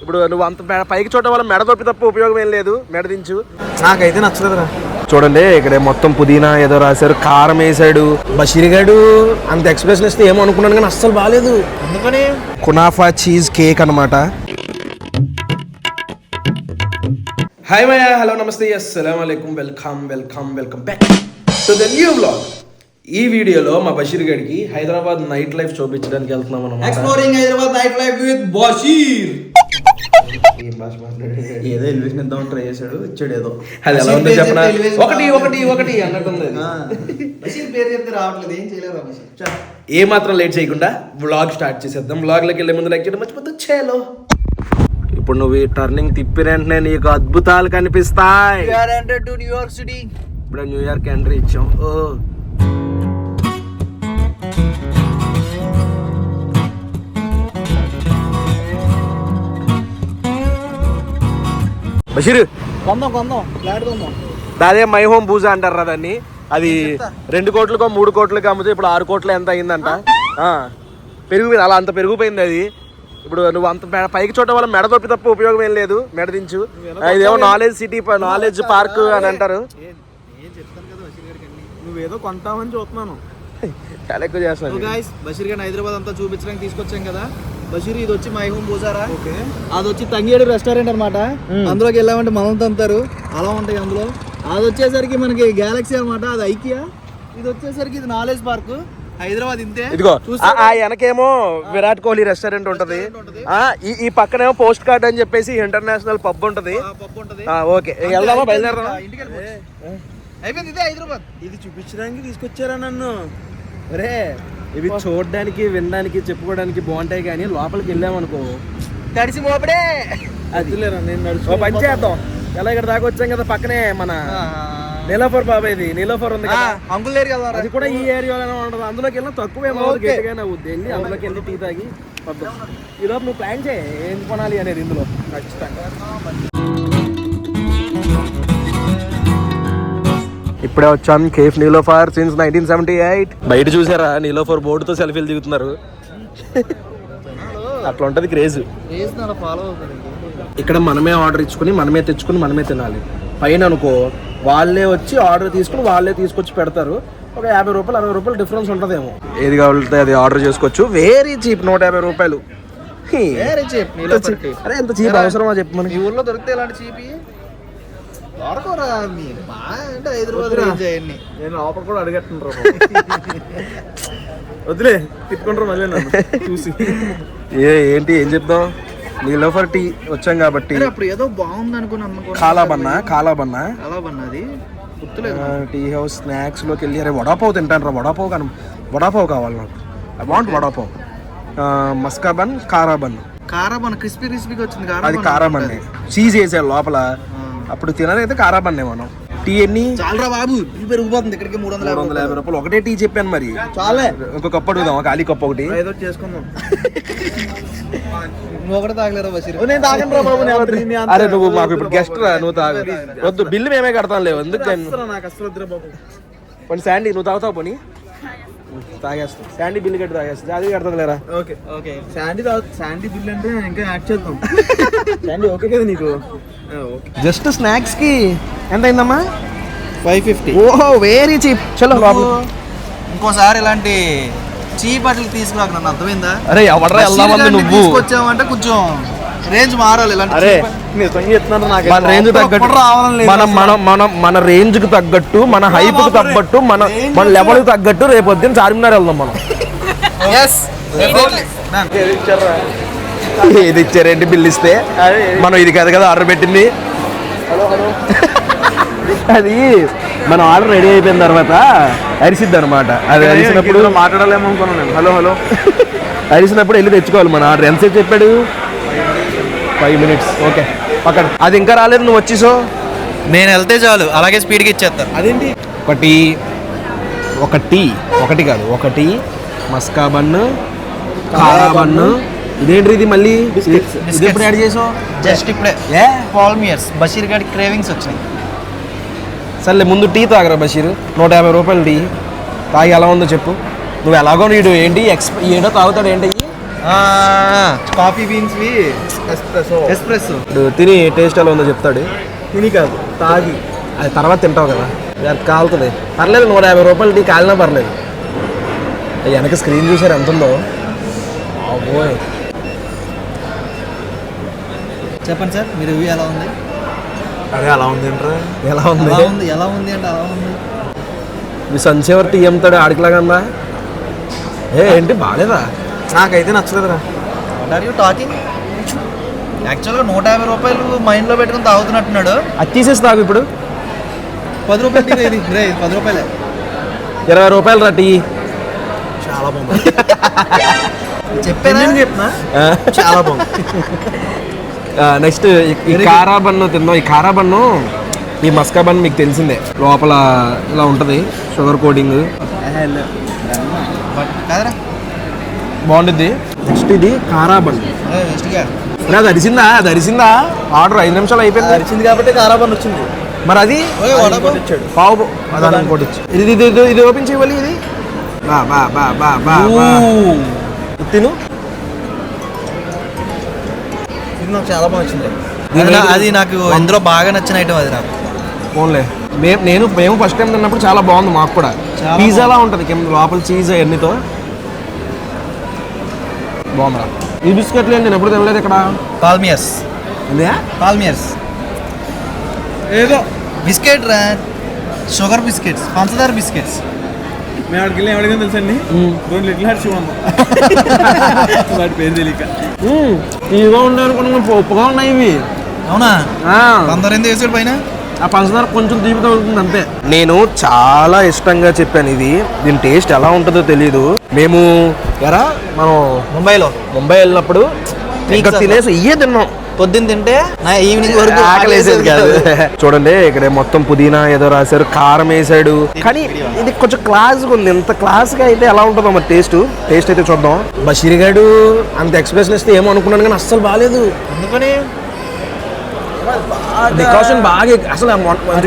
ఇప్పుడు నువ్వు అంత పైకి చూడటం వల్ల మెడ తొప్పి తప్ప ఉపయోగం ఏం లేదు. మెడ దించు. నాకైతే నచ్చలేదురా చూడండి ఇక్కడ మొత్తం పుదీనా ఏదో రాశారు కారం వేసాడు బషీర్ గారు అంత ఎక్స్ప్రెషన్ ఇస్తే ఏమో అనుకున్నాను కానీ అస్సలు బాగాలేదు ఎందుకని కునాఫా చీజ్ కేక్ అనమాట హాయ్ మయా హలో నమస్తే. అస్సలం అయికం welcome welcome welcome back to the new blog ఈ వీడియోలో మా బషీర్ గడికి హైదరాబాద్ నైట్ లైఫ్ చూపించడానికి వెళ్తున్నాం అనమాట exploring Hyderabad night life with Basheer? ఏదో ఎలివేషన్ ఇద్దాం ట్రై చేశాడు ఇచ్చాడు ఏదో. అది ఎలా ఉందో చెప్పనా? ఒకటి. ఒకటి ఒకటి అన్నట్టుంది అది. ఆ, బషీర్ పేరు చెప్తే రావట్లేదు ఏం చేయలేరు బషీర్ చా. ఏ మాత్రం లేట్ చేయకుండా వ్లాగ్ స్టార్ట్ చేసేద్దాం. వ్లాగ్లోకి వెళ్ళే ముందు లైక్ చేయడం మర్చిపోతే చేలో. ఇప్పుడు నువ్వు ఈ టర్నింగ్ తిప్పిన వెంటనే నీకు అద్భుతాలు కనిపిస్తాయి. ఇప్పుడు న్యూయార్క్ ఎంట్రీ ఇచ్చాం. ఓ. బషీర్. కొందాం కొందాం. ఫ్లాట్ కొందాం. దాదే మై హోమ్ బూజా అంటారా దాన్ని. అది రెండు కోట్లకో మూడు కోట్లకి అమ్మితే ఇప్పుడు ఆరు కోట్ల ఎంత అయిందంట? పెరిగిపోయింది అలా అంత పెరిగిపోయింది అది. ఇప్పుడు నువ్వు అంత పైకి చూడటం వల్ల మెడ తొప్పి తప్ప ఉపయోగం ఏం లేదు మెడ దించు. ఇదేమో నాలెడ్జ్ సిటీ నాలెడ్జ్ పార్క్ అని అంటారు. నువ్వేదో కొంటామని చూస్తున్నాను. చాలా ఎక్కువ చేస్తాను గాయస్ బషీర్ గారిని హైదరాబాద్ అంతా చూపించడానికి తీసుకొచ్చాం కదా. బషీర్ ఇది వచ్చి మై హోమ్ ఓకే. అది వచ్చి తంగేడు రెస్టారెంట్ అనమాట అందులోకి వెళ్ళామంటే మనం తంతారు అలా ఉంటాయి అందులో. అది వచ్చేసరికి మనకి గ్యాలక్సీ అన్నమాట. అది ఐకియా ఇది వచ్చేసరికి ఇది నాలెడ్జ్ పార్క్. హైదరాబాద్ ఇంతే. ఇదిగో ఆ- వెనకేమో విరాట్ కోహ్లీ రెస్టారెంట్ ఉంటది. ఈ ఈ పక్కనేమో పోస్ట్ కార్డ్ అని చెప్పేసి ఇంటర్నేషనల్ పబ్ ఉంటది. ఓకే. వెళ్దామా? బయలుదేరదామా. అయిపోయింది ఇదే హైదరాబాద్. ఇది చూపించడానికి తీసుకొచ్చారా నన్ను? ఒరే ఇవి చూడడానికి వినడానికి చెప్పుకోవడానికి బాగుంటాయి కానీ లోపలికి వెళ్ళామనుకో. తడిసి మోపడే. అది లేరా నేను పని చేద్దాం. ఎలా ఇక్కడ దాకా వచ్చాం కదా పక్కనే మన నీలోఫర్ బాబాయ్ది నీలోఫర్ ఉంది కదా. అంకుల్ దగ్గరికి వెళ్దాం అది కూడా ఈ ఏరియాలోనే ఉంటుంది అందులోకి వెళ్ళినా తక్కువే ఓకే. గట్టిగానే అవుద్ది. వెళ్ళి అందులోకి వెళ్ళి టీ తాగి ఈ లోపు నువ్వు ప్లాన్ చేయి ఏం కొనాలి అనేది ఇందులో. ఖచ్చితంగా. ఇప్పుడే వచ్చాం cafe Niloufer since nineteen seventy eight బయట చూసారా? నీలోఫర్ బోర్డుతో సెల్ఫీలు దిగుతున్నారు. అట్లా ఉంటది క్రేజ్ ఇక్కడ మనమే ఆర్డర్ ఇచ్చుకుని మనమే తెచ్చుకుని మనమే తినాలి. పైన అనుకో వాళ్ళే వచ్చి ఆర్డర్ తీసుకుని వాళ్ళే తీసుకొచ్చి పెడతారు. ఒక యాభై రూపాయలు అరవై రూపాయలు డిఫరెన్స్ ఉంటుందేమో. ఏది కావాలంటే అది ఆర్డర్ చేసుకోవచ్చు. వెరీ చీప్ నూట యాభై రూపాయలు. వేరే. అరే ఎంత చీప్ అవసరమా చెప్పు మనకి. ఊర్లో దొరికితే ఇలాంటి చీపి దొరకరా మీరు బాగా అంటే హైదరాబాద్ రేంజ్ అవన్నీ నేను లోపల కూడా అడిగట్టుండ్రా వదిలే తిప్పుకుంటారు మళ్ళీ నన్ను చూసి. ఏ ఏంటి ఏం చెప్దాం నీలోఫర్ టీ వచ్చాం కాబట్టి అరే అప్పుడు ఏదో బాగుంది అనుకుని అనుకో కాలా బన్నా కాలా బన్నా అలా బన్నది గుర్తులేదు ఆ, టీ హౌస్ స్నాక్స్లోకి వెళ్ళి అరే వడాపావ్ తింటాను రా వడాపావ్ కానీ వడాపావ్ కావాలి నాకు. I want vadapav. ఆ, maska bun khara bun khara bun crispy క్రిస్పీగా వచ్చింది అది కారా చీజ్ వేసాడు లోపల. అప్పుడు తినదైతే కారా బన్నే మనం. టీ ఎన్ని? చాలరా బాబు బిల్ పెరిగిపోతుంది ఇక్కడికి మూడు వందల మూడు వందల యాభై రూపాయలు. ఒకటే టీ చెప్పాను మరి. చాలే. ఒక కప్పు అడుగుదాం ఒక ఖాళీ కప్పు ఒకటి. ఏదో చేసుకుందాం. నువ్వు ఒకటే తాగలేరా బషీర్? నేను తాగను రా బాబు అరే నువ్వు మాకు ఇప్పుడు గెస్ట్ రా నువ్వు తాగు. వద్దు బిల్లు మేమే కడతాం లేవు ఎందుకు నాకు అసలు వద్దురా బాబు. పోనీ శాండీ నువ్వు తాగుతావు పోనీ? తాగేస్తావు శాండీ బిల్లు కట్టి తాగేస్తా. అది కడతాం లేరా okay. Okay. Sandy Sandy bill అంటే ఇంకా యాడ్ చేద్దాం. శాండీ ఓకే కదా నీకు? జస్ట్ స్నాక్స్కి ఎంత అయిందమ్మా ఫైవ్ ఫిఫ్టీ. ఓహో వెరీ చీప్. చలో ఇంకోసారి ఇలాంటి చీప్ అట్లు తీసుకురాక నన్ను అర్థమైందా? అరే ఎవడరా గారిని నువ్వు? తీసుకొచ్చామంటే కొంచెం రేంజ్ మారాలి అరే మన రేంజ్ తగ్గట్టు మనం మనం మనం మన రేంజ్కి తగ్గట్టు మన హైప్కి తగ్గట్టు మన మన లెవెల్కి తగ్గట్టు రేపు పొద్దున్న చార్మినార్ వెళ్దాం మనం. ఎస్ ఇది ఇచ్చారేంటి బిల్ ఇస్తే? మనం ఇది కాదు కదా ఆర్డర్ పెట్టింది. అది మన ఆర్డర్ రెడీ అయిపోయిన తర్వాత అరిసిద్ది అనమాట అది అరిసినప్పుడు మాట్లాడలేము అనుకున్నాను నేను. Hello hello. అరిసినప్పుడు వెళ్ళి తెచ్చుకోవాలి మన ఆర్డర్. ఎంతసేపు చెప్పాడు? ఫైవ్ మినిట్స్ ఓకే పక్కన. అది ఇంకా రాలేదు నువ్వు వచ్చేసో నేను వెళ్తే చాలు. అలాగే స్పీడ్గా ఇచ్చేస్తారు అదేంటి? ఒకటి ఒకటి ఒకటి కాదు ఒకటి మస్కా బన్ను కారా బన్ను ఇదేంటి ఇది మళ్ళీ? Biscuits. ఇది ఎప్పుడు యాడ్ చేసావు? జస్ట్ ఇప్పుడే. ఏ? పాల్మియర్స్ బషీర్ గారి క్రేవింగ్స్ వచ్చినాయి. సర్లే ముందు టీ తాగరా బషీర్. నూట యాభై రూపాయలు టీ. తాగి ఎలా ఉందో చెప్పు. నువ్వు ఎలాగో నీడు ఏంటి? ఎక్స్ప ఏడో తాగుతాడు ఏంటి? కాఫీ బీన్స్ వి. ఎస్ప్రెసో ఎస్ప్రెస్ ఇప్పుడు తిని టేస్ట్ ఎలా ఉందో చెప్తాడు. తిని కాదు తాగి. అది తర్వాత తింటావు కదా. అది కాలుతుంది. పర్లేదు నూట యాభై రూపాయలు టీ కాలినా పర్లేదు. అది వెనక స్క్రీన్ చూసారు ఎంత ఉందో? అబ్బోయ్. చెప్పండి సార్ మీ రివ్యూ ఎలా ఉంది? అరే అలా ఉంది ఏంట్రా? ఎలా ఉంది? ఎలా ఉంది ఎలా ఉంది అంటే అలా ఉంది. మీ సంచేవర్ టీ అమ్ముతాడు ఆడికిలాగా ఉందా ఏ ఏంటి బాగాలేదా నాకైతే నచ్చలేదురా. ఆర్ యూ టాకింగ్ యాక్చువల్గా నూట యాభై రూపాయలు మైండ్లో పెట్టుకుని తాగుతున్నట్టున్నాడు. అది తీసేసి తాగు ఇప్పుడు. పది రూపాయలు ఇది. రే పది రూపాయలే. ఇరవై రూపాయలు రా టీ. చాలా బాగుంది. చెప్పానా? చెప్పినా? చాలా బాగుంది. నెక్స్ట్ ఈ కారా బన్ను తిందాం. ఈ కారా బన్ను ఈ మస్కా బన్ మీకు తెలిసిందే. లోపల ఇలా ఉంటుంది. Sugar coating. బాగుంటుంది నెక్స్ట్ ఇది కారా బన్ అరిసిందా అది అరిసిందా ఆర్డర్ ఐదు నిమిషాలు అయిపోయింది. అరిచింది కాబట్టి కారాబన్ వచ్చింది. మరి అది? పావ్. ఇంకోటి. ఇది ఇది ఇది ఓపెన్ చేయవాలి ఇది? బా బా బా బా బా తిను. ఇది నాకు చాలా బాగా నచ్చింది. అది నా- నాకు ఇందులో బాగా నచ్చిన ఐటమ్ అది నాకు. ఫోన్లే మేము నేను మేము ఫస్ట్ టైం తిన్నప్పుడు చాలా బాగుంది మాకు కూడా. పిజ్జాలా ఉంటుంది లోపల చీజ్ అవన్నీతో బాగుందా ఈ బిస్కెట్లు ఏంటి నేను ఎప్పుడు తినలేదు ఇక్కడ. పాల్మియర్స్ ఇదే పాల్మియర్స్ ఏదో. బిస్కెట్ రా. షుగర్ బిస్కెట్స్ పంచదార బిస్కెట్స్. మేము అక్కడికి వెళ్ళి ఎవరికైనా తెలుసండి? రెండు లిటిల్ హార్ట్స్ ఇవ్వము వాటి పేరు తెలియక. ఇదిగా ఉండే అనుకున్నా. ఉప్పుగా ఉన్నాయి ఇవి. అవునా? ఆ. పందరు ఎందుకు వేసాడు పైన? ఆ పంచదార కొంచెం తీపి తగులుతుంది అంతే. నేను చాలా ఇష్టంగా చెప్పాను ఇది. దీని టేస్ట్ ఎలా ఉంటుందో తెలియదు మేము ఎరా మనం ముంబైలో. ముంబై వెళ్ళినప్పుడు ఇంకా. తినేసి ఇయ్యే తిన్నాం. పొద్దున్న తింటే నా ఈవినింగ్ వరకు ఆకలేసేది కాదు. చూడండి ఇక్కడ మొత్తం పుదీనా ఏదో రాశారు కారం వేసాడు. కానీ ఇది కొంచెం క్లాస్గా ఉంది. ఇంత క్లాస్గా అయితే ఎలా ఉంటుందో మరి టేస్ట్? టేస్ట్ అయితే చూద్దాం. బషీర్ గారు అంత ఎక్స్ప్రెషన్ ఇస్తే ఏమో అనుకున్నాను కానీ అస్సలు బాగాలేదు అందుకని డికాషన్ బాగా అసలు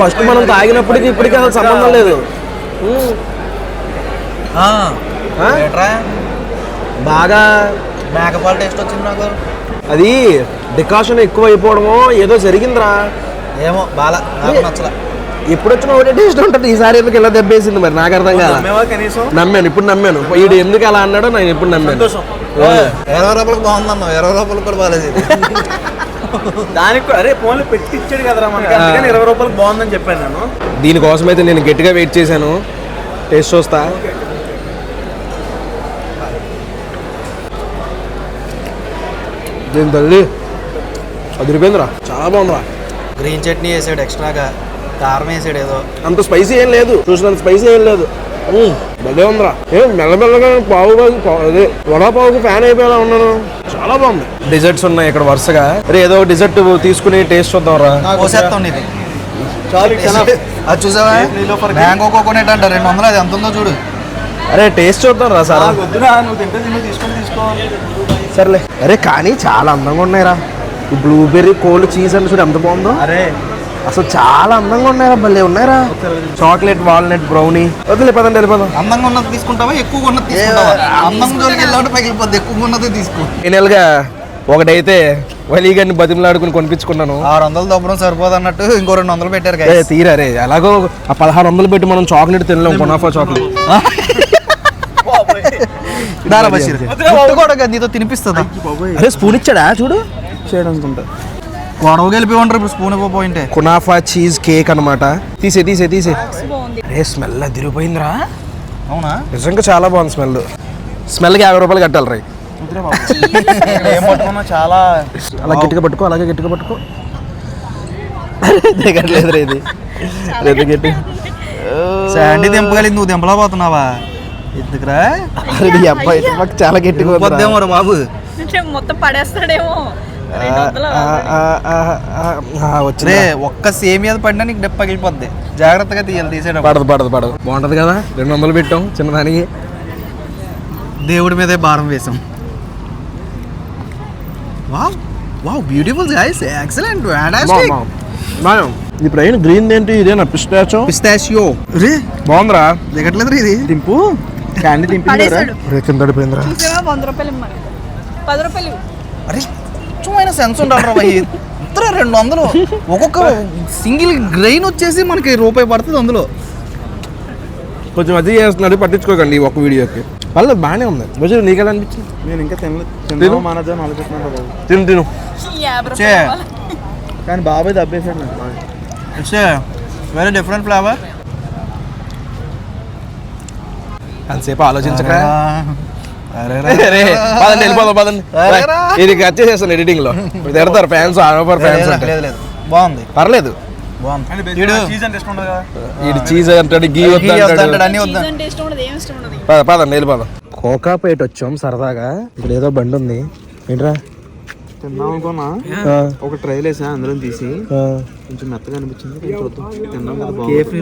ఫస్ట్ మనం తాగినప్పటికి ఇప్పటికీ అసలు సంబంధం లేదు. బాగా మేకపాల టేస్ట్ వచ్చింది నాకు. అది డికాషన్ ఎక్కువ అయిపోవడమో ఏదో జరిగిందిరా. ఏమో బాల నాకు నచ్చల. ఎప్పుడు వచ్చినా ఒకటే టేస్ట్ ఉంటుంది. ఈసారి ఎందుకు ఇలా దెబ్బేసింది మరి? నాకు అర్థం కాదు నమ్మాను ఇప్పుడు నమ్మాను. వీడు ఎందుకు అలా అన్నాడో నేను ఇప్పుడు నమ్మాను. ఇరవై రూపాయలకు బాగుందమ్మా. ఇరవై రూపాయలకు కూడా బాగాలేదు. దానికి అరే ఫోన్లో పెట్టి ఇచ్చాడు కదరా మనకి. అందుకని ఇరవై రూపాయలకు బాగుందని చెప్పాను నేను. దీనికోసం అయితే నేను గట్టిగా వెయిట్ చేశాను. టేస్ట్ చూస్తా. దీని తల్లి? అది రిపోయిందిరా చాలా బాగుందిరా. గ్రీన్ చట్నీ వేసాడు ఎక్స్ట్రాగా కారం వేసాడు ఏదో. అంత స్పైసీ ఏం లేదు. చూసినంత స్పైసీ ఏం లేదు. భలే ఉందిరా. ఏం మెల్లమెల్లగా పావు అదే వడా పావుకి ఫ్యాన్ అయిపోయేలా ఉన్నాను. చాలా బాగుంది. డిజర్ట్స్ ఉన్నాయి ఇక్కడ వరుసగా. అరే ఏదో డిజర్ట్ తీసుకుని టేస్ట్ చూద్దాం రా అది చూసావా? మ్యాంగో కోకోనట్ అంట రెండు వందలు అది ఎంత ఉందో చూడు. అరే టేస్ట్ చూద్దాం రా సార్ వద్దురా నువ్వు తింటే తిను తీసుకొని తీసుకో. సర్లే. అరే కానీ చాలా అందంగా ఉన్నాయిరా. ఈ బ్లూబెర్రీ కోల్డ్ చీజ్ అని చూడు ఎంత బాగుందో. అరే అసలు చాలా అందంగా ఉన్నాయిరా భలే ఉన్నాయిరా. Chocolate walnut brownie. వదిలే పదండి వెళ్ళిపోదాం అందంగా ఉన్నది తీసుకుంటావా? ఎక్కువగా ఉన్నది తీసుకుంటావా? అందం జోలికి వెళ్ళాలంటే పగిలిపోద్ది. ఎక్కువగా ఉన్నది తీసుకో. ఫైనల్గా ఒకటైతే వలీగాన్ని బతిమలాడుకుని కొనిపించుకున్నాను. ఆరు వందలు దొబ్బడం సరిపోదు అన్నట్టు ఇంకో రెండు వందలు పెట్టారు. తీరా రే. ఎలాగో ఆ పదహారు వందలు పెట్టి మనం చాక్లెట్ తినలేం కొనాఫా చాక్లెట్. దారా బషీర్. కూడా నీతో తినిపిస్తుందా. అరే స్పూన్ ఇచ్చాడా? చూడు. చేయడం అనుకుంటా. గొడవ గెలిపి ఉంటారు ఇప్పుడు స్పూన్ ఇవ్వబోయింటే కునాఫా చీజ్ కేక్ అనమాట తీసే తీసే తీసే. అరే స్మెల్ అదిరిపోయిందిరా అవునా? నిజంగా చాలా బాగుంది స్మెల్. స్మెల్కి యాభై రూపాయలు కట్టాలి రా. చాలా అలా గట్టిగా పట్టుకో అలాగే గట్టిగా పట్టుకో. దిగట్లేదు రా ఇది. లేదు గట్టి. శాండీ దింపగలింది నువ్వు దింపలేకపోతున్నావా ఎందుకురా? అరే ఈ అబ్బాయి మాకు చాలా గట్టిగా. పొద్దేమో రా బాబు. అంటే మొత్తం పడేస్తాడేమో. వచ్చింది? ఒక్క సేమియా పడినా నీకు డెప్ప పగిలిపోద్ది. జాగ్రత్తగా తీయాలి తీసేటప్పుడు. పడదు పడదు పడదు. బాగుంటది కదా? రెండు వందలు పెట్టాం చిన్నదానికి. దేవుడి మీదే భారం వేసాం wow wow beautiful guys excellent fantastic బాగా ఇప్పుడు అయిన గ్రీన్ ఏంటి? ఇదేనా పిస్టాచో. పిస్తాషియో రే బాగుందిరా? దిగట్లేదు రే ఇది. దింపు. క్యాండీ దింపి కింద? వంద రూపాయలు పది రూపాయలు. అరే కొంచెమైన సెన్స్ ఉండాలి రా భయ్ రెండు వందలు. ఒక్కొక్క సింగిల్ గ్రెయిన్ వచ్చేసి మనకి రూపాయి పడుతుంది అందులో. కొంచెం అది చేస్తున్నాడు పట్టించుకోకండి ఈ ఒక్క వీడియోకి. పర్లేదు బాగానే ఉంది. బషీర్ నీకు ఎలా అనిపించింది? నేను ఇంకా తినలేదు. తిను. తిను కానీ బాబాయ్ నాకు ఇట్స్ వెరీ డిఫరెంట్ ఫ్లేవర్ అంతసేపు ఆలోచించక. పదండి వెళ్ళిపోదాం పదండి. ఇది కట్ చేసేస్తాను ఎడిటింగ్లో. ఇప్పుడు తిడతారు ఫ్యాన్స్ ఆనోఫర్ ఫ్యాన్స్ అంటే. లేదు లేదు. బాగుంది. పర్లేదు. ఇది చీజ్ అంటాడు గీ వద్దా అంటే ఇష్టం ఉండదు ఏం ఇష్టం ఉండదు. పద పదండి వెళ్ళిపోదాం. కోకాపేట వచ్చాం సరదాగా. ఇక్కడ ఏదో బండి ఉంది. ఏంట్రా? తిందాం అనుకున్నా. ఒక ట్రైల్ వేసా అందులో తీసి. కొంచెం మెత్తగా అనిపించింది తిన్నాం కదా కేఫ్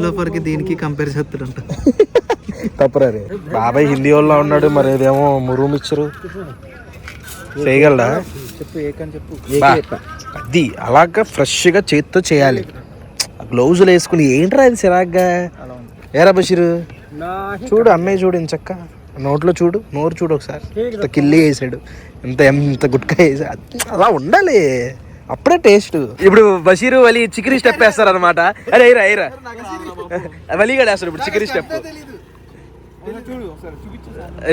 దీనికి కంపేర్ చేస్తాడంట. తప్పరా రే బాబాయ్ హిందీ వాళ్ళ ఉన్నాడు మరి ఇదేమో మురుము ఇచ్చరు. చేయగలడా? చెప్పు ఏకని చెప్పు. అది అలాగా ఫ్రెష్గా చేత్తో చేయాలి. గ్లౌజులు వేసుకుని ఏంట్రా అది సిరాగ్గా ఏరా బషీరు? చూడు అన్నయ్య చూడు ఇంచక్క. నోట్లో చూడు నోరు చూడు ఒకసారి. ఇంత కిల్లి వేసాడు. ఎంత ఎంత గుట్కా వేసాడు అలా ఉండాలి. అప్పుడే టేస్ట్ ఇప్పుడు బషీరు వలి చికెన్ స్టెప్ వేస్తారు అనమాట అరే అయిరా అయిరా వలిగాడు వేస్తారు ఇప్పుడు చికెన్ స్టెప్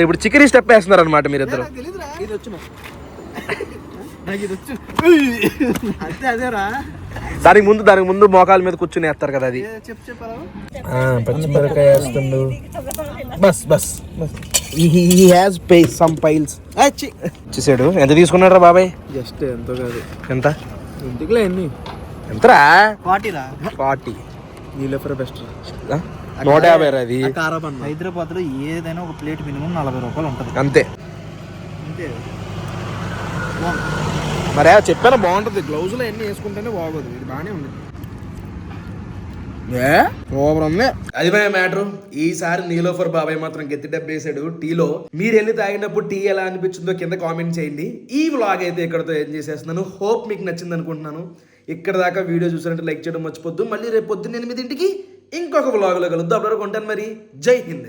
ఇప్పుడు చికెన్ స్టెప్ వేస్తున్నారు అనమాట మీరిద్దరు దానికి ముందు దానికి ముందు మోకాల మీద కూర్చుని వేస్తారు కదా అది. పచ్చిమిరకాయ వేస్తుండు. బస్ బస్ హ్యాస్ పే సమ్ పైల్స్ చూసాడు? ఎంత తీసుకున్నాడు రా బాబాయ్? జస్ట్ ఎంతో కాదు. ఎంత? ఇంటికిలే ఎన్ని ఎంతరా? ఫార్టీ. నీళ్ళఫర్ బెస్ట్ నూట యాభై అది హైదరాబాద్లో ఏదైనా ఒక ప్లేట్ మినిమం నలభై రూపాయలు ఉంటుంది. అంతే. అంతే. మరే చెప్పాను బాగుంటుంది. గ్లౌజులు అన్ని వేసుకుంటేనే బాగోదు. ఇది బాగానే ఉంది. అది భయ మ్యాటర్. ఈసారి నీలోఫర్ బాబాయ్ మాత్రం గెత్తి డబ్బేసాడు. టీలో మీరు వెళ్ళి తాగినప్పుడు టీ ఎలా అనిపించిందో కింద కామెంట్ చేయండి. ఈ వ్లాగ్ అయితే ఇక్కడతో ఏం చేసేస్తున్నాను. హోప్ మీకు నచ్చింది అనుకుంటున్నాను ఇక్కడ దాకా వీడియో చూసారంటే లైక్ చేయడం మర్చిపోద్దు. మళ్ళీ రేపు పొద్దున్న ఎనిమిదింటికి ఇంకొక వ్లాగ్లో కలుద్దాం అప్పటివరకు ఉంటాను మరి జై హింద్